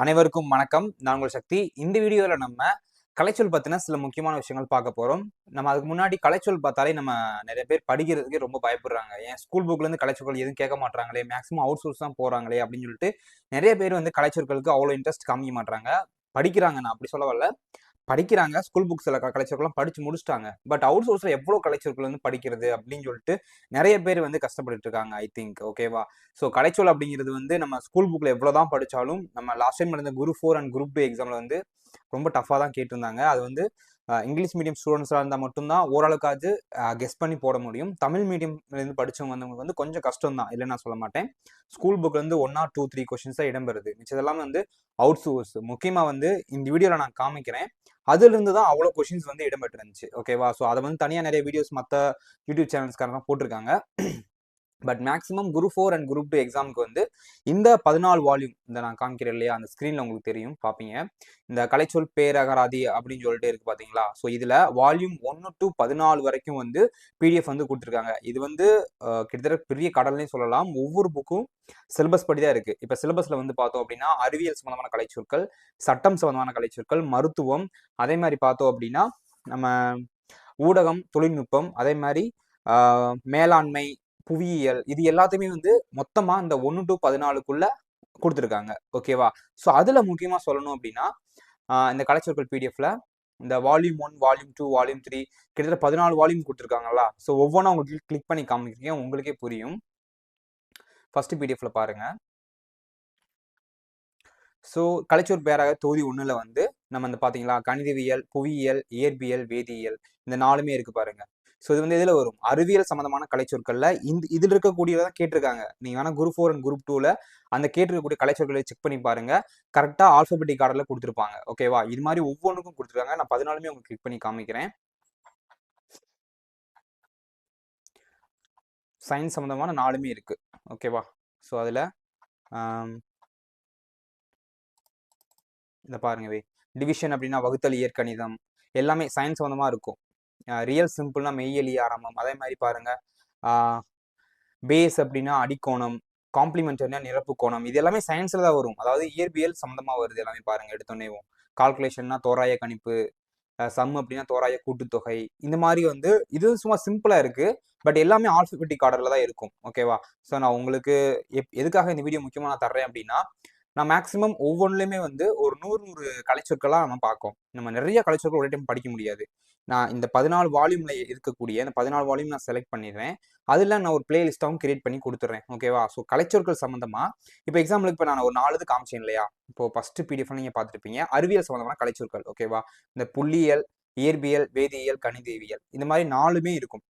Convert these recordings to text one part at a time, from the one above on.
அனைவருக்கும் வணக்கம். நான் உங்கள் சக்தி. இந்த வீடியோவில் நம்ம கலைச்சொல் பற்றின சில முக்கியமான விஷயங்கள் பார்க்க போகிறோம் நம்ம அதுக்கு முன்னாடி கலைச்சொல் பார்த்தாலே நம்ம நிறைய பேர் படிக்கிறதுக்கு ரொம்ப பயப்படுறாங்க. ஏன் ஸ்கூல் புக்லேருந்து கலைச்சொற்கள் எதுவும் கேட்க மாட்டாங்களே மேக்ஸிமம் அவுட் சோர்ஸ் தான் போகிறாங்களே அப்படின்னு சொல்லிட்டு நிறைய பேர் வந்து கலைச்சொற்களுக்கு அவ்வளோ இன்ட்ரெஸ்ட் காமிக்க மாட்டாங்க படிக்கிறாங்க நான் அப்படி சொல்ல வரல படிக்கிறாங்க. ஸ்கூல் புக்ஸில் சில படித்து முடிச்சிட்டாங்க. பட் அவுட் சோர்ஸில் எவ்வளோ கலைச்சொற்கள் வந்து படிக்கிறது அப்படின்னு சொல்லிட்டு நிறைய பேர் வந்து கஷ்டப்பட்டு இருக்காங்க ஐ திங்க் ஓகேவா ஸோ கலைச்சொல் அப்படிங்கிறது வந்து நம்ம ஸ்கூல் புக்கில் எவ்வளோ தான் படித்தாலும் நம்ம லாஸ்ட் டைம் நடந்த group four and group two எக்ஸாமில் வந்து ரொம்ப டஃப்பாக தான் கேட்டிருந்தாங்க. அது வந்து இங்கிலீஷ் மீடியம் ஸ்டூடெண்ட்ஸாக இருந்தால் மட்டும்தான் ஓரளவுக்காவது கெஸ் பண்ணி போட முடியும். தமிழ் மீடியம்லேருந்து படிச்சவங்க வந்தவங்களுக்கு வந்து கொஞ்சம் கஷ்டம் தான். இல்லை நான் சொல்ல மாட்டேன். School புக்லேருந்து one or two three questions தான் இடம்பெறுது. மிச்சம் எல்லாமே வந்து அவுட் சோர்ஸ் முக்கியமாக வந்து இந்த வீடியோவில் நான் காமிக்கிறேன். அதுலேருந்து தான் அவ்வளோ கொஷின்ஸ் வந்து இடம்பெற்றிருந்துச்சு. ஓகேவா ஸோ அதை வந்து தனியாக நிறைய வீடியோஸ் மற்ற யூடியூப் சேனல்ஸ்காரங்க போட்டிருக்காங்க. But maximum group four and group two எக்ஸாமுக்கு வந்து இந்த பதினாலு வால்யூம் இந்த நான் காமிக்கிறேன் இல்லையா? அந்த ஸ்க்ரீனில் உங்களுக்கு தெரியும் பார்ப்பீங்க. இந்த கலைச்சொல் பேரகராதி அப்படின்னு சொல்லிட்டு இருக்கு பார்த்தீங்களா? ஸோ இதில் வால்யூம் ஒன்று டு பதினாலு வரைக்கும் வந்து பிடிஎஃப் வந்து கொடுத்துருக்காங்க. இது வந்து கிட்டத்தட்ட பெரிய கடல்னே சொல்லலாம். ஒவ்வொரு புக்கும் சிலபஸ் படி தான் இருக்கு. இப்போ சிலபஸில் வந்து பார்த்தோம் அப்படின்னா அறிவியல் சம்மந்தமான கலைச்சொற்கள் சட்டம் சம்மந்தமான கலைச்சொற்கள் மருத்துவம் அதே மாதிரி பார்த்தோம் அப்படின்னா நம்ம ஊடகம் தொழில்நுட்பம் அதே மாதிரி மேலாண்மை புவியியல் இது எல்லாத்தையுமே வந்து மொத்தமா இந்த ஒன்று டு பதினாலுக்குள்ள கொடுத்துருக்காங்க. ஓகேவா ஸோ அதுல முக்கியமா சொல்லணும் அப்படின்னா இந்த கலைச்சொற்கள் பிடிஎஃப்ல இந்த volume one volume two volume three கிட்டத்தட்ட பதினாலு வால்யூம் கொடுத்துருக்காங்களா ஸோ ஒவ்வொன்றா உங்களுக்கு கிளிக் பண்ணி காமிக்கிறீங்க. உங்களுக்கே புரியும். ஃபர்ஸ்ட் பிடிஎஃப்ல பாருங்க. ஸோ கலைச்சூர் பேராக தொகுதி ஒன்றில் வந்து நம்ம இந்த பார்த்தீங்களா கணிதவியல் புவியியல் இயற்பியல் வேதியியல் இந்த நாலுமே இருக்கு பாருங்க. ஸோ இது வந்து இதில் வரும்? அறிவியல் சம்மந்தமான கலைச்சொற்களில் இந்த இதில் இருக்கக்கூடியதான் கேட்டிருக்காங்க. நீங்கள் வேணால் குரூப் ஃபோர் அண்ட் குரூப் டூவில் அந்த கேட்டிருக்கக்கூடிய கலைச்சொற்களை செக் பண்ணி பாருங்க. கரெக்டாக ஆல்ஃபபெட்டிக் கார்டில் கொடுத்துருப்பாங்க. ஓகேவா இது மாதிரி ஒவ்வொன்றுக்கும் கொடுத்துருக்காங்க. நான் பதினாலுமே உங்களுக்கு கிளிக் பண்ணி காமிக்கிறேன். சயின்ஸ் சம்மந்தமான நாலுமே இருக்கு. ஓகேவா ஸோ அதில் இந்த பாருங்கவே டிவிஷன் அப்படின்னா வகுத்தல் இயற்கணிதம். எல்லாமே சயின்ஸ் சம்மந்தமாக இருக்கும். ரியல் சிம்பிள்னா மெய்யெலி ஆரம்பம். அதே மாதிரி பாருங்க. பேஸ் அப்படின்னா அடிக்கோணம் காம்ப்ளிமெண்ட்னா நிரப்பு கோணம். இது எல்லாமே சயின்ஸ்ல தான் வரும். அதாவது இயற்பியல் சம்மந்தமா வருது எல்லாமே பாருங்க எடுத்தோன்னே கால்குலேஷன்னா தோராய கணிப்பு சம் அப்படின்னா தோராய கூட்டுத்தொகை. இந்த மாதிரி வந்து இது சும்மா சிம்பிளா இருக்கு. பட் எல்லாமே ஆல்பபெட்டிக் ஆர்டர்ல தான் இருக்கும். ஓகேவா ஸோ நான் உங்களுக்கு எப் எதுக்காக இந்த வீடியோ முக்கியமா நான் தர்றேன் அப்படின்னா நான் மேக்ஸிமம் ஒவ்வொன்றுலையுமே வந்து ஒரு நூறு நூறு கலைச்சொற்களாக நம்ம பார்க்கோம். நம்ம நிறைய கலைச்சொற்கள் ஒரே டைம் படிக்க முடியாது. நான் இந்த பதினாலு வால்யூமில் இருக்கக்கூடிய இந்த பதினாலு வால்யூம் நான் செலக்ட் பண்ணிடுறேன். அதில் நான் ஒரு பிளேலிஸ்ட்டாகவும் கிரியேட் பண்ணி கொடுத்துட்றேன். ஓகேவா ஸோ கலைச்சொற்கள் சம்மந்தமா இப்போ எக்ஸாம்பிளுக்கு இப்போ நான் ஒரு நாலு இது காமிச்சேன் இல்லையா? இப்போ ஃபஸ்ட்டு பிடிஎஃப் நீங்கள் பார்த்துருப்பீங்க. அறிவியல் சம்மந்தமான கலைச்சொற்கள் ஓகேவா இந்த புள்ளியியல் இயற்பியல் வேதியியல் கணிதவியல் இந்த மாதிரி நாலுமே இருக்கும்.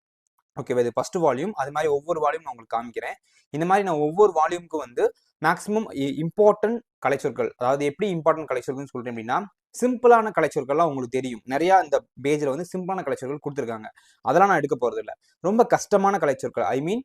ஓகேவா இது ஃபர்ஸ்ட் வால்யூம் அது மாதிரி ஒவ்வொரு வால்யூம் நான் உங்களுக்கு காமிக்கிறேன். இந்த மாதிரி நான் ஒவ்வொரு வால்யூமுக்கு வந்து மேக்ஸிமம் இம்பார்ட்டன்ட் கலைச்சொற்கள். அதாவது எப்படி இம்பார்ட்டன்ட் கலைச்சொற்கள்னு சொல்கிறேன் அப்படின்னா சிம்பிளான கலைச்சொற்கள்லாம் உங்களுக்கு தெரியும். நிறையா இந்த பேஜில் வந்து சிம்பிளான கலைச்சொற்கள் கொடுத்துருக்காங்க. அதெல்லாம் நான் எடுக்க போகிறது இல்லை ரொம்ப கஷ்டமான கலைச்சொற்கள். ஐ மீன்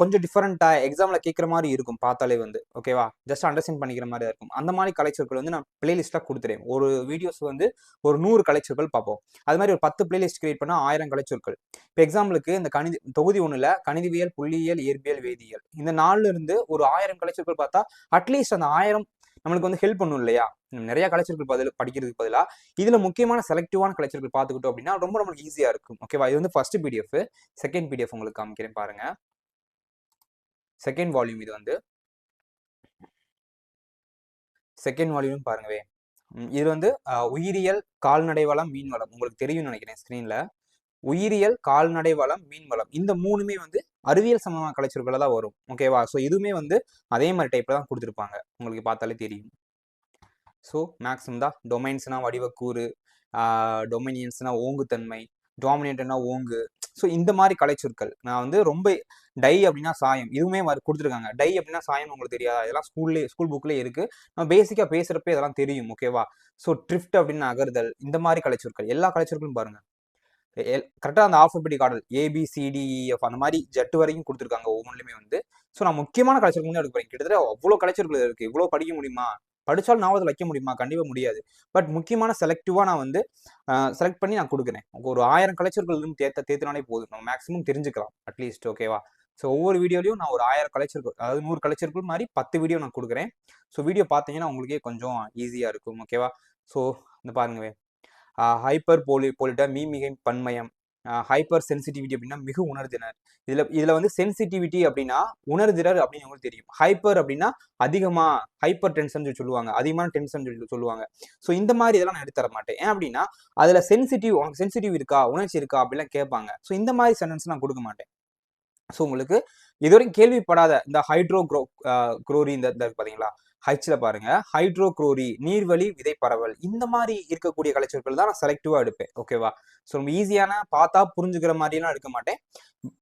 கொஞ்சம் டிஃப்ரெண்ட்டாக எக்ஸாமில் கேட்குற மாதிரி இருக்கும் பார்த்தாலே வந்து. ஓகேவா ஜஸ்ட் அண்டர்ஸ்டாண்ட் பண்ணிக்கிற மாதிரி இருக்கும். அந்த மாதிரி கலைச்சொற்கள் வந்து நான் பிளேலிஸ்ட்டாக கொடுத்துறேன். ஒரு வீடியோஸ் வந்து ஒரு நூறு கலைச்சொற்கள் பார்ப்போம். அது மாதிரி ஒரு பத்து பிளேலிஸ்ட் கிரியேட் பண்ணால் ஆயிரம் கலைச்சொற்கள். இப்போ எக்ஸாம்பிளுக்கு இந்த கணித தொகுதி ஒன்றில் கணிதவியல் புள்ளியியல் இயற்பியல் வேதியியல். இந்த நாலுல இருந்து ஒரு ஆயிரம் கலைச்சொற்கள் பார்த்தா அட்லீஸ்ட் அந்த ஆயிரம் நம்மளுக்கு வந்து ஹெல்ப் பண்ணும் இல்லையா? நிறைய கலைச்சர்கள் பதில் படிக்கிறதுக்கு பதிலா இதில் முக்கியமான செலக்டிவான கலைச்சர்கள் பார்த்துக்கிட்டோம் அப்படின்னா ரொம்ப நம்மளுக்கு ஈஸியாக இருக்கும். ஓகேவா இது வந்து ஃபர்ஸ்ட் பிடிஎஃப் செகண்ட் பிடிஎஃப் உங்களுக்கு காமிக்கிறேன் பாருங்க. செகண்ட் வால்யூம் இது வந்து. செகண்ட் வால்யூம் பாருங்கவே இது வந்து உயிரியல் கால்நடை வளம் மீன் வளம் உங்களுக்கு தெரியும்னு நினைக்கிறேன் ஸ்க்ரீனில் உயிரியல் கால்நடை வளம் மீன் வளம் இந்த மூணுமே வந்து அறிவியல் சம்பந்தமான கலைச்சொற்களை தான் வரும். ஓகேவா ஸோ இதுவுமே வந்து அதே மாதிரி டைப்பில் தான் கொடுத்துருப்பாங்க. உங்களுக்கு பார்த்தாலே தெரியும். ஸோ மேக்ஸிமம் தான். டொமைன்ஸ்னா வடிவக்கூறு டொமினியன்ஸ்னா ஓங்குத்தன்மை டாமினேட்டர்னா ஓங்கு. ஸோ இந்த மாதிரி கலைச்சொற்கள். நான் வந்து ரொம்ப டை அப்படின்னா சாயம். இதுவுமே கொடுத்துருக்காங்க. டை அப்படின்னா சாயம் உங்களுக்கு தெரியாதா. இதெல்லாம் ஸ்கூல்லே ஸ்கூல் புக்லேயே இருக்குது நம்ம பேசிக்காக பேசுகிறப்ப இதெல்லாம் தெரியும். ஓகேவா ஸோ ட்ரிஃப்ட் அப்படின்னு அகர்தல் இந்த மாதிரி கலைச்சொற்கள். எல்லா கலைச்சொற்களும் பாருங்கள் கரெக்டாக அந்த ஆல்பபெட்டிக் ஆர்டர் ஏபிசிடிஇஎஃப் அந்த மாதிரி ஜெட் வரைக்கும் கொடுத்துருக்காங்க ஒவ்வொன்றுலையுமே வந்து. ஸோ நான் முக்கியமான கலைச்சர்கள் வந்து எடுக்க போகிறேன் கிட்டத்தட்ட அவ்வளோ கலைச்சர்கள் இருக்குது இவ்வளோ படிக்க முடியுமா? படித்தாலும் ஞாபகத்தில் வைக்க முடியுமா? கண்டிப்பாக முடியாது. பட் முக்கியமான செலக்டிவாக நான் வந்து செலக்ட் பண்ணி நான் கொடுக்குறேன். ஒரு ஆயிரம் கலைச்சர்கள் இருந்து தேத்த தேத்தினாலே போதும். நம்ம மேக்ஸிமம் தெரிஞ்சுக்கலாம் அட்லீஸ்ட் ஓகேவா ஸோ ஒவ்வொரு வீடியோலையும் நான் ஒரு ஆயிரம் கலைச்சர்கள் அதாவது நூறு கலைச்சர்கள் மாதிரி பத்து வீடியோ நான் கொடுக்குறேன். ஸோ வீடியோ பார்த்தீங்கன்னா உங்களுக்கே கொஞ்சம் ஈஸியாக இருக்கும் ஓகேவா ஸோ இந்த பாருங்கவே ஹைப்பர் போலி போலிட்ட மீமிகை பன்மயம். ஹைப்பர் சென்சிட்டிவிட்டி அப்படின்னா மிக உணர்தினர் இதுல இதுல வந்து சென்சிட்டிவிட்டி அப்படின்னா உணர்திறர் அப்படின்னு உங்களுக்கு தெரியும். ஹைப்பர் அப்படின்னா அதிகமா ஹைப்பர் டென்ஷன் சொல்லி சொல்லுவாங்க. அதிகமான டென்ஷன் சொல்லி சொல்லுவாங்க. ஸோ இந்த மாதிரி இதெல்லாம் நான் எடுத்து தர மாட்டேன். ஏன் அப்படின்னா அதுல சென்சிட்டிவ் உனக்கு சென்சிட்டிவ் இருக்கா உணர்ச்சி இருக்கா அப்படிலாம் கேட்பாங்க. ஸோ இந்த மாதிரி சென்டென்ஸ் நான் கொடுக்க மாட்டேன். ஸோ உங்களுக்கு இதுவரைக்கும் கேள்விப்படாத இந்த ஹைட்ரோ க்ரோ குரோரி இந்த பார்த்தீங்களா பாத்தீங்களா? ஹைச்சில் பாருங்க. ஹைட்ரோக்ரோரி நீர்வழி விதை பரவல் இந்த மாதிரி இருக்கக்கூடிய கலைச்சொற்கள் தான் நான் செலக்டிவா எடுப்பேன். ஓகேவா ஸோ ரொம்ப ஈஸியான பார்த்தா புரிஞ்சுக்கிற மாதிரிலாம் எடுக்க மாட்டேன்.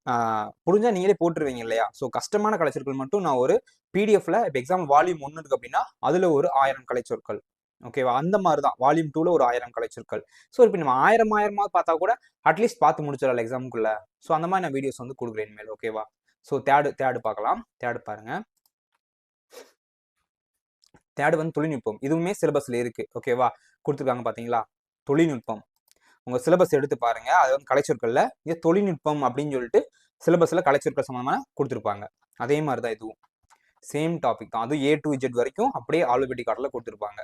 புரிஞ்சால் புரிஞ்சா நீங்களே போட்டுருவீங்க இல்லையா? ஸோ கஷ்டமான கலைச்சொற்கள் மட்டும் நான் ஒரு பிடிஎஃப்ல இப்போ எக்ஸாம் வால்யூம் ஒன்று இருக்கு அப்படின்னா அதுல ஒரு ஆயிரம் கலைச்சொற்கள். ஓகேவா அந்த மாதிரி தான். வால்யூம் டூல ஒரு ஆயிரம் கலைச்சொற்கள். ஸோ இப்போ நம்ம ஆயிரம் ஆயிரமா பார்த்தா கூட அட்லீஸ்ட் பார்த்து முடிச்சிடலாம் எக்ஸாமுக்குள்ள ஸோ அந்த மாதிரி நான் வீடியோஸ் வந்து கொடுக்குறேன் மேல் ஓகேவா ஸோ தேர்டு தேர்டு பார்க்கலாம். தேர்டு பாருங்க. தேர்டு வந்து தொழில்நுட்பம். இதுவுமே சிலபஸ்ல இருக்கு. ஓகேவா கொடுத்துருக்காங்க பாத்தீங்களா? தொழில்நுட்பம். உங்க சிலபஸ் எடுத்து பாருங்க. அது வந்து கலைச்சொற்கள்ல இது தொழில்நுட்பம் அப்படின்னு சொல்லிட்டு சிலபஸ்ல கலைச்சொற்கள் சம்பந்தமா கொடுத்துருப்பாங்க. அதே மாதிரி தான் இதுவும். சேம் டாபிக் தான். அதுவும் ஏ டு இஜெட் வரைக்கும் அப்படியே ஆல்பெட்டி கார்டில் கொடுத்துருப்பாங்க.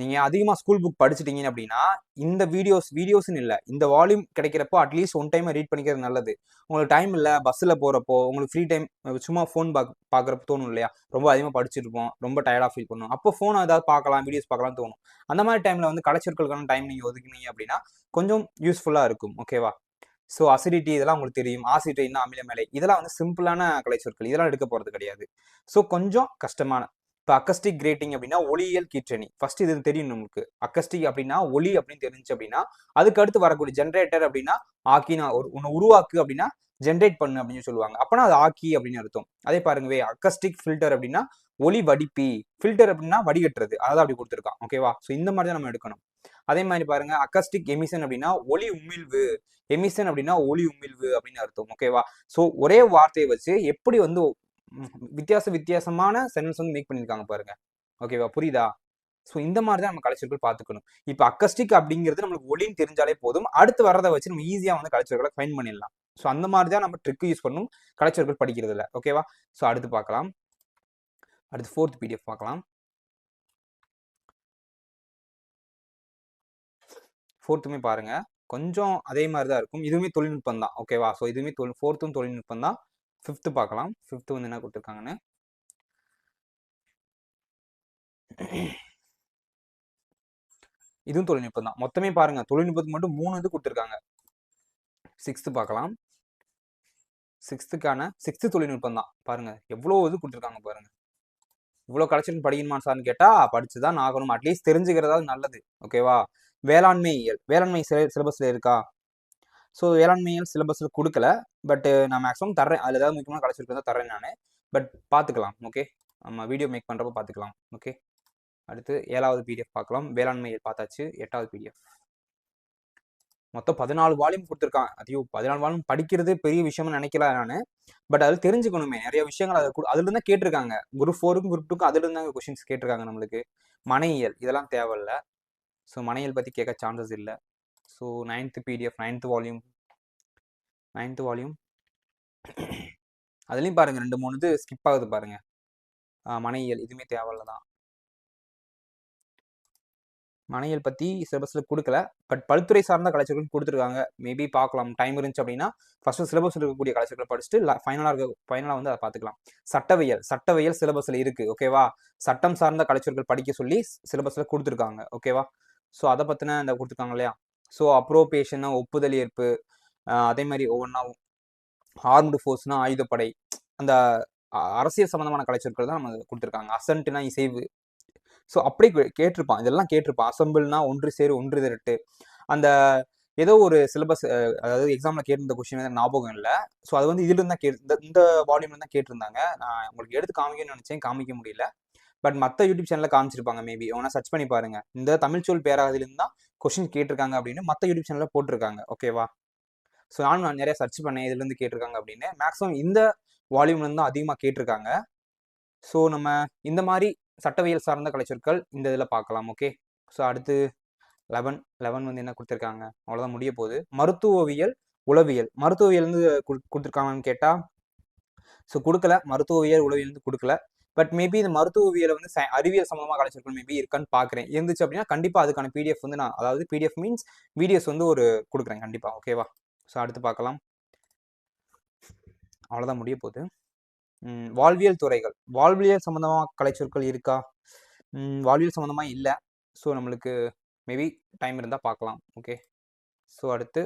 நீங்கள் அதிகமாக ஸ்கூல் புக் படிச்சிட்டீங்க அப்படின்னா இந்த வீடியோஸ் வீடியோஸ்னு இல்லை. இந்த வால்யூம் கிடைக்கிறப்போ அட்லீஸ்ட் ஒன் டைம் ரீட் பண்ணிக்கிறது நல்லது. உங்களுக்கு டைம் இல்லை பஸ்ஸில் போகிறப்போ உங்களுக்கு ஃப்ரீ டைம் சும்மா ஃபோன் பாக் பார்க்குறப்ப தோணும் இல்லையா? ரொம்ப அதிகமாக படிச்சிருப்போம் ரொம்ப டயர்டாக ஃபீல் பண்ணும் அப்போ ஃபோன் ஏதாவது பார்க்கலாம் வீடியோஸ் பார்க்கலாம் தோணும். அந்த மாதிரி டைமில் வந்து கலைச்சொற்களுக்கான டைம் நீங்கள் ஒதுக்குனீங்க அப்படின்னா கொஞ்சம் யூஸ்ஃபுல்லாக இருக்கும். ஓகேவா ஸோ அசிடிட்டி இதெல்லாம் உங்களுக்கு தெரியும். ஆசிட்டைன் அமிலமேலை இதெல்லாம் வந்து சிம்பிளான கலைச்சொற்கள். இதெல்லாம் எடுக்க போகிறது கிடையாது. ஸோ கொஞ்சம் கஷ்டமான இப்போ அக்கஸ்டிக் கிரேட்டிங் அப்படின்னா ஒளியியல் கீற்றணி. ஃபர்ஸ்ட் இது தெரியும் உங்களுக்கு. அக்கஸ்டிக் அப்படின்னா ஒளி அப்படின்னு தெரிஞ்சு அப்படின்னா அதுக்கு அடுத்து வரக்கூடிய ஜென்ரேட்டர் அப்படின்னா ஆக்கினா ஒரு ஒன்று உருவாக்கு அப்படின்னா ஜென்ரேட் பண்ணு அப்படின்னு சொல்லுவாங்க. அப்பனா அது ஆக்கி அப்படின்னு அர்த்தம். அதே பாருங்கவே அக்கஸ்டிக் ஃபில்டர் அப்படின்னா ஒளி வடிப்பி. ஃபில்டர் அப்படின்னா வடிகட்டுறது. அதான் அப்படி கொடுத்துருக்கான். ஓகேவா ஸோ இந்த மாதிரி தான் நம்ம எடுக்கணும். அதே மாதிரி பாருங்க அக்கஸ்டிக் எமிஷன் அப்படின்னா ஒளி உமிழ்வு. எமிஷன் அப்படின்னா ஒளி உமிழ்வு அப்படின்னு அர்த்தம். ஓகேவா ஸோ ஒரே வார்த்தையை வச்சு எப்படி வந்து வித்தியாச வித்தியாசமான சென்டென்ஸ் வந்து மேக் பண்ணியிருக்காங்க பாருங்க. ஓகேவா புரியுதா? ஸோ இந்த மாதிரி தான் நம்ம கலைச்சொற்கள் பார்த்துக்கணும். இப்போ அக்கஸ்டிக் அப்படிங்கிறது நம்மளுக்கு ஒளின்னு தெரிஞ்சாலே போதும். அடுத்து வரதை வச்சு நம்ம ஈஸியாக வந்து கலைச்சொற்களை ஃபைன் பண்ணிடலாம். ஸோ அந்த மாதிரி தான் நம்ம ட்ரிக் யூஸ் பண்ணும். கலைச்சொற்கள் படிக்கிறதுல. ஓகேவா ஸோ அடுத்து பார்க்கலாம். அடுத்து ஃபோர்த் பிடிஎஃப் பார்க்கலாம். ஃபோர்த்துமே பாருங்க. கொஞ்சம் அதே மாதிரி தான் இருக்கும். இதுவுமே தொழில்நுட்பம் தான். ஓகேவா ஸோ இதுவுமே தொழில் ஃபோர்த்தும் தொழில்நுட்பம் தான். ஃபிஃப்த்து பார்க்கலாம் ஃபிஃப்த்து வந்து என்ன கொடுத்துருக்காங்கன்னு? இதுவும் தொழில்நுட்பம் தான். மொத்தமே பாருங்க. தொழில்நுட்பத்துக்கு மட்டும் மூணு இது கொடுத்துருக்காங்க. சிக்ஸ்த்து பார்க்கலாம் சிக்ஸ்த்துக்கான சிக்ஸ்த்து தொழில்நுட்பம் தான். பாருங்க. எவ்வளோ இது கொடுத்துருக்காங்க பாருங்க. இவ்வளோ கலெக்ஷன் படிக்கணுமா சார்னு கேட்டால் படிச்சு தான் ஆகணும் அட்லீஸ்ட் தெரிஞ்சுக்கிறதாவது நல்லது. ஓகேவா வேளாண்மையியல் வேளாண்மை சிலபஸில் இருக்கா? ஸோ வேளாண்மையியல் சிலபஸில் கொடுக்கல. பட் நான் மேக்ஸிமம் தர்றேன். அதில் ஏதாவது முக்கியமான கலைச்சொற்கள் தான் தரேன் நான். பட் பார்த்துக்கலாம் ஓகே நம்ம வீடியோ மேக் பண்ணுறப்ப பார்த்துக்கலாம் ஓகே அடுத்து ஏழாவது பிடிஎஃப் பார்க்கலாம் வேளாண்மையில் பார்த்தாச்சு எட்டாவது பிடிஎஃப் மொத்தம் பதினாலு வால்யூம் கொடுத்துருக்கான். ஐயோ பதினாலு வால்யூம் படிக்கிறது பெரிய விஷயம்னு நினைக்கல நான். பட் அது தெரிஞ்சுக்கணுமே. நிறைய விஷயங்கள் அது அதுல இருந்தா கேட்டிருக்காங்க. குரூப் ஃபோருக்கும் குரூப் டூக்கும் அதுல இருந்தாங்க கொஸ்டின்ஸ் கேட்டிருக்காங்க நம்மளுக்கு. மனையியல் இதெல்லாம் தேவையில்ல. ஸோ மனையியல் பத்தி கேட்க சான்சஸ் இல்லை. So ninth PDF ninth volume ninth volume அதுலேயும் பாருங்கள் ரெண்டு மூணு இது ஸ்கிப் ஆகுது பாருங்கள் மனையியல். இதுவுமே தேவையில்ல தான் மனையல் பற்றி சிலபஸில் கொடுக்கல. பட் பல்துறை சார்ந்த கலைச்சொற்கள் கொடுத்துருக்காங்க. மேபி பார்க்கலாம். டைம் இருந்துச்சு அப்படின்னா ஃபஸ்ட்டு சிலபஸ் இருக்கக்கூடிய கலைச்சொற்கள் படிச்சுட்டு ஃபைனலாக இருக்க ஃபைனலாக வந்து அதை பார்த்துக்கலாம். சட்டவியல். சட்டவியல் சிலபஸில் இருக்குது ஓகேவா சட்டம் சார்ந்த கலைச்சொற்கள் படிக்க சொல்லி சிலபஸில் கொடுத்துருக்காங்க. ஓகேவா ஸோ அதை பற்றின இந்த கொடுத்துருக்காங்க இல்லையா? ஸோ அப்ரோபியேஷன் ஒப்புதல் ஏற்பு அதே மாதிரி ஒவ்வொன்றாவும் ஆர்ம்டு ஃபோர்ஸ்னா ஆயுதப்படை அந்த அரசியல் சம்பந்தமான கலைச்சொற்கள் தான் நம்ம கொடுத்துருக்காங்க. அசன்ட்னா இசைவு. ஸோ அப்படி கேட்டிருப்பான். இதெல்லாம் கேட்டிருப்பான். அசம்பிள்னா ஒன்று சேரு ஒன்று திரட்டு. அந்த ஏதோ ஒரு சிலபஸ் அதாவது எக்ஸாமில் கேட்டிருந்த கொஸ்டின் ஞாபகம் இல்லை. ஸோ அது வந்து இதுல இருந்தா கே இந்த இந்த வால்யூம்ல தான் கேட்டிருந்தாங்க. நான் உங்களுக்கு எடுத்து காமிக்கணும்னு நினச்சேன். காமிக்க முடியல. பட் மற்ற யூடியூப் சேனலில் காமிச்சிருப்பாங்க மேபி வேணா சர்ச் பண்ணி பாருங்க. இந்த தமிழ் சொல் பேராகதிலிருந்து தான் கொஸ்டின் கேட்டிருக்காங்க அப்படின்னு மற்ற யூடியூப் சேனலில் போட்டிருக்காங்க. ஓகேவா ஸோ நானும் நான் நிறைய சர்ச் பண்ணேன். இதுலேருந்து கேட்டிருக்காங்க அப்படின்னு. மேக்ஸிமம் இந்த வால்யூம்லேருந்து தான் அதிகமாக கேட்டிருக்காங்க. ஸோ நம்ம இந்த மாதிரி சட்டவியல் சார்ந்த கலைச்சொற்கள் இந்த இதில் பார்க்கலாம் ஓகே ஸோ அடுத்து லெவன் லெவன் வந்து என்ன கொடுத்துருக்காங்க? அவ்வளோதான் முடிய போகுது. மருத்துவவியல் உளவியல். மருத்துவவியல் வந்து கொடுத்துருக்காங்கன்னு கேட்டால் ஸோ கொடுக்கல. மருத்துவவியல் உளவியல் வந்து கொடுக்கல. பட் மேபி இந்த மருத்துவவியலை வந்து அறிவியல் சம்மந்தமாக கலைச்சிருக்கணும் மேபி இருக்கான்னு பார்க்குறேன். இருந்துச்சு அப்படின்னா கண்டிப்பாக அதுக்கான பிடிஎஃப் வந்து நான் அதாவது பிடிஎஃப் மீன்ஸ் வீடியோஸ் வந்து ஒரு கொடுக்குறேன் கண்டிப்பாக ஓகேவா ஸோ அடுத்து பார்க்கலாம். அவ்வளோதான் முடிய போகுது. வாழ்வியல் துறைகள். வாழ்வியல் சம்மந்தமாக கலைச்சொற்கள் இருக்கா? வாழ்வியல் சம்மந்தமாக இல்லை. ஸோ நம்மளுக்கு மேபி டைம் இருந்தால் பார்க்கலாம். ஓகே ஸோ அடுத்து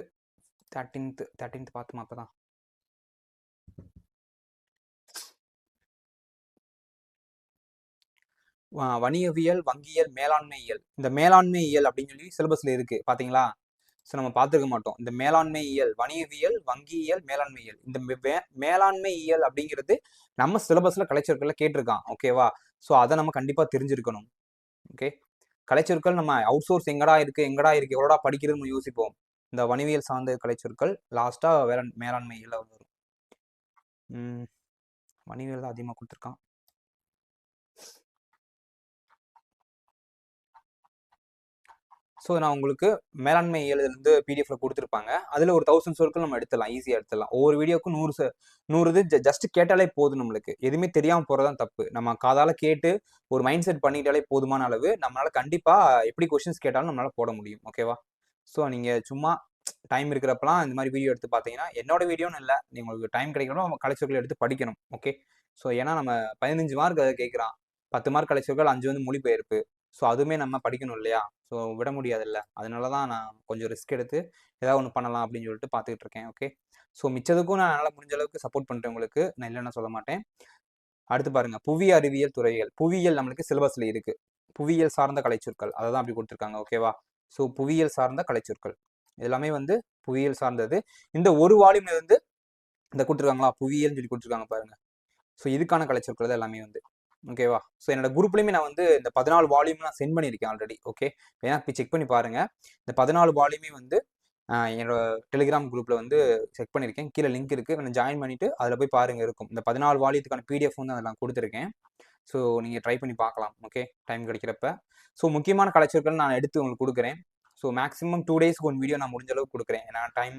தேர்ட்டீன்த்து தேர்ட்டீன்த் பார்த்துமா அப்போ தான் வணிகவியல் வங்கியல் மேலாண்மையியல். இந்த மேலாண்மையியல் அப்படின்னு சொல்லி சிலபஸ்ல இருக்குது பார்த்தீங்களா ஸோ நம்ம பார்த்துருக்க மாட்டோம். இந்த மேலாண்மை இயல் வணிகவியல் வங்கியியல் மேலாண்மையியல். இந்த மே- மேலாண்மை இயல் அப்படிங்கிறது நம்ம சிலபஸில் கலைச்சொற்களில் கேட்டிருக்கான். ஓகேவா ஸோ அதை நம்ம கண்டிப்பாக தெரிஞ்சிருக்கணும். ஓகே கலைச்சொற்கள் நம்ம அவுட் சோர்ஸ் எங்கடா இருக்குது எங்கடா இருக்குது எவ்வளோடா படிக்கிறதுன்னு யோசிப்போம். இந்த வணிவியல் சார்ந்த கலைச்சொற்கள் லாஸ்ட்டாக வேளாண் மேலாண்மை இயல்ல வரும். ம், வணிவியல் தான் அதிகமாக கொடுத்துருக்கான். ஸோ நான் உங்களுக்கு மேலாண்மை இயலிருந்து பிடிஎஃப்ல கொடுத்துருப்பாங்க. அதில் ஒரு தௌசண்ட் சொற்கள் நம்ம எடுத்துடலாம். ஈஸியாக எடுத்துடலாம். ஒவ்வொரு வீடியோக்கும் நூறு ச- நூறு இது ஜஸ்ட் கேட்டாலே போதும் நம்மளுக்கு. எதுவுமே தெரியாமல் போகிறதான் தப்பு. நம்ம காதால் கேட்டு ஒரு மைண்ட் செட் பண்ணிட்டாலே போதுமான அளவு நம்மளால் கண்டிப்பாக எப்படி கொஷின்ஸ் கேட்டாலும் நம்மளால போட முடியும். ஓகேவா ஸோ நீங்கள் சும்மா டைம் இருக்கிறப்பலாம் இந்த மாதிரி வீடியோ எடுத்து பார்த்தீங்கன்னா என்னோட வீடியோன்னு இல்லை. உங்களுக்கு டைம் கிடைக்கணும் நம்ம கலைச்சொற்கள் எடுத்து படிக்கணும். ஓகே ஸோ ஏன்னா நம்ம பதினஞ்சு மார்க் அதை கேட்குறான். பத்து மார்க் கலைச்சொற்கள் அஞ்சு வந்து மொழிபெயர்ப்பு. ஸோ அதுவுமே நம்ம படிக்கணும் இல்லையா? ஸோ விட முடியாதுல்ல. அதனால தான் நான் கொஞ்சம் ரிஸ்க் எடுத்து ஏதாவது ஒன்று பண்ணலாம் அப்படின்னு சொல்லிட்டு பார்த்துக்கிட்டு இருக்கேன். ஓகே? ஸோ மிச்சதுக்கும் நான் நல்லா முடிஞ்ச அளவுக்கு சப்போர்ட் பண்ணுறேன் உங்களுக்கு. நான் இல்லைன்னு சொல்ல மாட்டேன். அடுத்து பாருங்க. புவி அறிவியல் துறைகள் புவியியல் நம்மளுக்கு சிலபஸில் இருக்கு. புவியியல் சார்ந்த கலைச்சொற்கள் அதை தான் அப்படி கொடுத்துருக்காங்க. ஓகேவா? ஸோ புவியியல் சார்ந்த கலைச்சொற்கள் எல்லாமே வந்து புவியியல் சார்ந்தது. இந்த ஒரு வால்யூம்ல இருந்து இந்த கொடுத்துருக்காங்களா? புவியியல்னு சொல்லி கொடுத்துருக்காங்க பாருங்க. ஸோ இதுக்கான கலைச்சொற்கள் தான் எல்லாமே வந்து. ஓகேவா ஸோ என்னோட குரூப்லையுமே நான் வந்து இந்த பதினாலு வால்யூம் நான் சென்ட் பண்ணியிருக்கேன் ஆல்ரெடி ஓகே வேணா போய் செக் பண்ணி பாருங்க. இந்த பதினாலு வால்யூமே வந்து என்னோட டெலிகிராம் குரூப்பில் வந்து செக் பண்ணியிருக்கேன். கீழே லிங்க் இருக்குது நான் ஜாயின் பண்ணிவிட்டு அதில் போய் பாருங்கள் இருக்கும். இந்த பதினாலு வால்யூத்துக்கான பிடிஎஃப் வந்து அதில் நான் கொடுத்துருக்கேன். ஸோ நீங்கள் ட்ரை பண்ணி பார்க்கலாம். Okay time கிடைக்கிறப்ப. ஸோ முக்கியமான கலைச்சொற்கள் நான் எடுத்து உங்களுக்கு கொடுக்குறேன். ஸோ மேக்ஸிமம் டூ டேஸ்க்கு ஒன் வீடியோ நான் முடிஞ்ச அளவுக்கு கொடுக்குறேன். ஏன்னா டைம்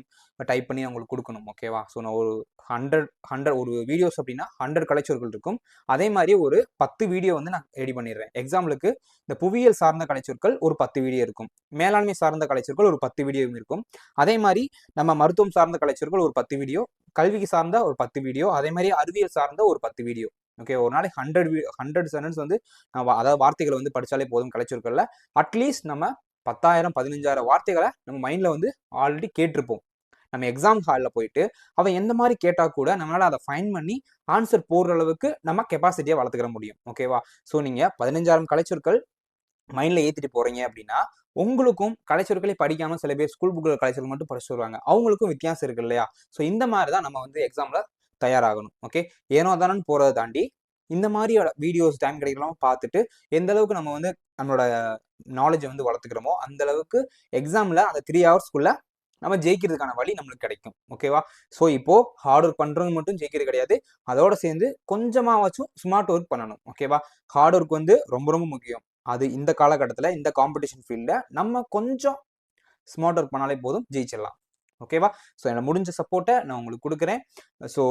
டைப் பண்ணி அவங்களுக்கு கொடுக்கணும் ஓகேவா ஸோ நான் ஒரு ஹண்ட்ரட் ஹண்ட்ரட் ஒரு வீடியோஸ் அப்படின்னா ஹண்ட்ரட் கலைச்சொற்கள் இருக்கும். அதே மாதிரி ஒரு பத்து வீடியோ வந்து நான் ரெடி பண்ணிடுறேன். எக்ஸாம்பிளுக்கு இந்த புவியியல் சார்ந்த கலைச்சொற்கள் ஒரு பத்து வீடியோ இருக்கும். மேலாண்மை சார்ந்த கலைச்சொற்கள் ஒரு பத்து வீடியோ இருக்கும். அதே மாதிரி நம்ம மருத்துவம் சார்ந்த கலைச்சொற்கள் ஒரு பத்து வீடியோ கல்விக்கு சார்ந்த ஒரு பத்து வீடியோ அதே மாதிரி அறிவியல் சார்ந்த ஒரு பத்து வீடியோ ஓகே ஒரு நாளைக்கு ஹண்ட்ரட் ஹண்ட்ரட் சென்டென்ஸ் வந்து நான் அதாவது வார்த்தைகளை வந்து படித்தாலே போதும் கலைச்சொற்களில். அட்லீஸ்ட் நம்ம பத்தாயிரம் பதினஞ்சாயிரம் வார்த்தைகளை நம்ம மைண்டில் வந்து ஆல்ரெடி கேட்டிருப்போம். நம்ம எக்ஸாம் ஹாலில் போயிட்டு அவன் எந்த மாதிரி கேட்டால் கூட நம்மளால் அதை ஃபைன் பண்ணி ஆன்சர் போடுற அளவுக்கு நம்ம கெப்பாசிட்டியை வளர்த்துக்கிற முடியும். ஓகேவா ஸோ நீங்கள் பதினஞ்சாயிரம் கலைச்சொற்கள் மைண்டில் ஏற்றிட்டு போகிறீங்க அப்படின்னா உங்களுக்கும் கலைச்சொற்களை படிக்காமல் சில பேர் ஸ்கூல் புக்கில் கலைச்சொற்கள் மட்டும் படிச்சு வருவாங்க. அவங்களுக்கும் வித்தியாசம் இருக்கு இல்லையா? ஸோ இந்த மாதிரி தான் நம்ம வந்து எக்ஸாமில் தயாராகணும். ஓகே ஏனோ தானு போகிறத தாண்டி இந்த மாதிரியோட வீடியோஸ் டைம் கிடைக்கலாம் பார்த்துட்டு எந்த அளவுக்கு நம்ம வந்து நம்மளோட நாலேஜை வந்து வளர்த்துக்கிறோமோ அந்த அளவுக்கு எக்ஸாமில் அந்த த்ரீ ஹவர்ஸ்க்குள்ள நம்ம ஜெயிக்கிறதுக்கான வழி நம்மளுக்கு கிடைக்கும். ஓகேவா ஸோ இப்போ ஹார்ட் ஒர்க் பண்ணுறது மட்டும் ஜெயிக்கிறது கிடையாது. அதோட சேர்ந்து கொஞ்சமாவாச்சும் ஸ்மார்ட் ஒர்க் பண்ணணும். ஓகேவா ஹார்ட் ஒர்க் வந்து ரொம்ப ரொம்ப முக்கியம். அது இந்த காலகட்டத்தில் இந்த காம்படிஷன் ஃபீல்டில் நம்ம கொஞ்சம் ஸ்மார்ட் ஒர்க் பண்ணாலே போதும் ஜெயிச்சிடலாம். ஓகேவா? ஸோ என்னோட முடிஞ்ச சப்போர்ட்டை நான் உங்களுக்கு கொடுக்குறேன். ஸோ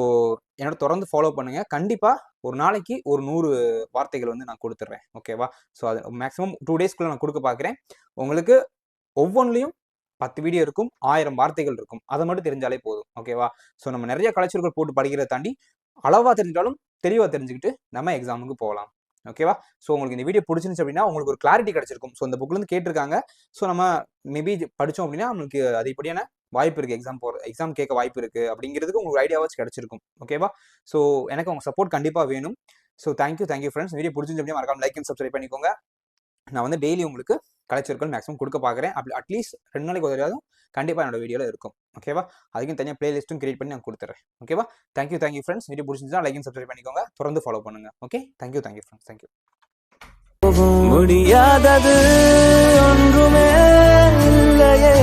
என்னோட தொடர்ந்து ஃபாலோ பண்ணுங்கள் கண்டிப்பாக ஒரு நாளைக்கு ஒரு நூறு வார்த்தைகள் வந்து நான் கொடுத்துட்றேன் ஓகேவா? ஸோ அது மேக்ஸிமம் டூ டேஸ்க்குள்ளே நான் கொடுக்க பார்க்குறேன் உங்களுக்கு ஒவ்வொன்றிலையும் பத்து வீடியோ இருக்கும் ஆயிரம் வார்த்தைகள் இருக்கும். அதை மட்டும் தெரிஞ்சாலே போதும். ஓகேவா? ஸோ நம்ம நிறைய கலைச்சொற்கள் போட்டு படிக்கிறத தாண்டி அளவாக தெரிஞ்சாலும் தெளிவாக தெரிஞ்சுக்கிட்டு நம்ம எக்ஸாமுக்கு போகலாம். ஓகேவா? ஸோ உங்களுக்கு இந்த வீடியோ பிடிச்சிருந்துச்சு அப்படின்னா உங்களுக்கு ஒரு கிளாரிட்டி கிடச்சிருக்கும். ஸோ இந்த புக்லேருந்து கேட்டிருக்காங்க. ஸோ நம்ம மேபி படித்தோம் அப்படின்னா நம்மளுக்கு அதிகப்படியான வாய்ப்பு இருக்குது எக்ஸாம் போகிற எக்ஸாம் கேட்க வாய்ப்பு இருக்குது அப்படிங்கிறதுக்கு உங்களுக்கு ஐடியாவாச்சும் கிடைச்சிருக்கும். ஓகேவா ஸோ எனக்கு உங்கள் சப்போர்ட் கண்டிப்பாக வேணும். So thank you thank you friends video பிடிச்சிருந்து அப்படியே மறக்காம லைக் அண்ட் சப்ஸ்கிரைப் பண்ணிக்கோங்க. நான் வந்து டெய்லி உங்களுக்கு கலைச்சொற்கள் மேக்ஸிமம் கொடுக்க பார்க்குறேன். அப்படி அட்லீஸ்ட் ரெண்டு நாளைக்கு ஒரு கண்டிப்பாக என்னோட வீடியோவில் இருக்கும். ஓகேவா அதுக்கும் தனியாக பிளேலிஸ்ட்டும் கிரியேட் பண்ணி நான் கொடுத்துறேன். ஓகேவா thank you thank you friends video பிடிச்சிருந்தா லைக் அண்ட் சப்ஸ்கிரைப் பண்ணிக்கோங்க. தொடர்ந்து ஃபாலோ பண்ணுங்க. Okay thank you thank you friends thank you முடியாதது ஒன்றுமே இல்லையே.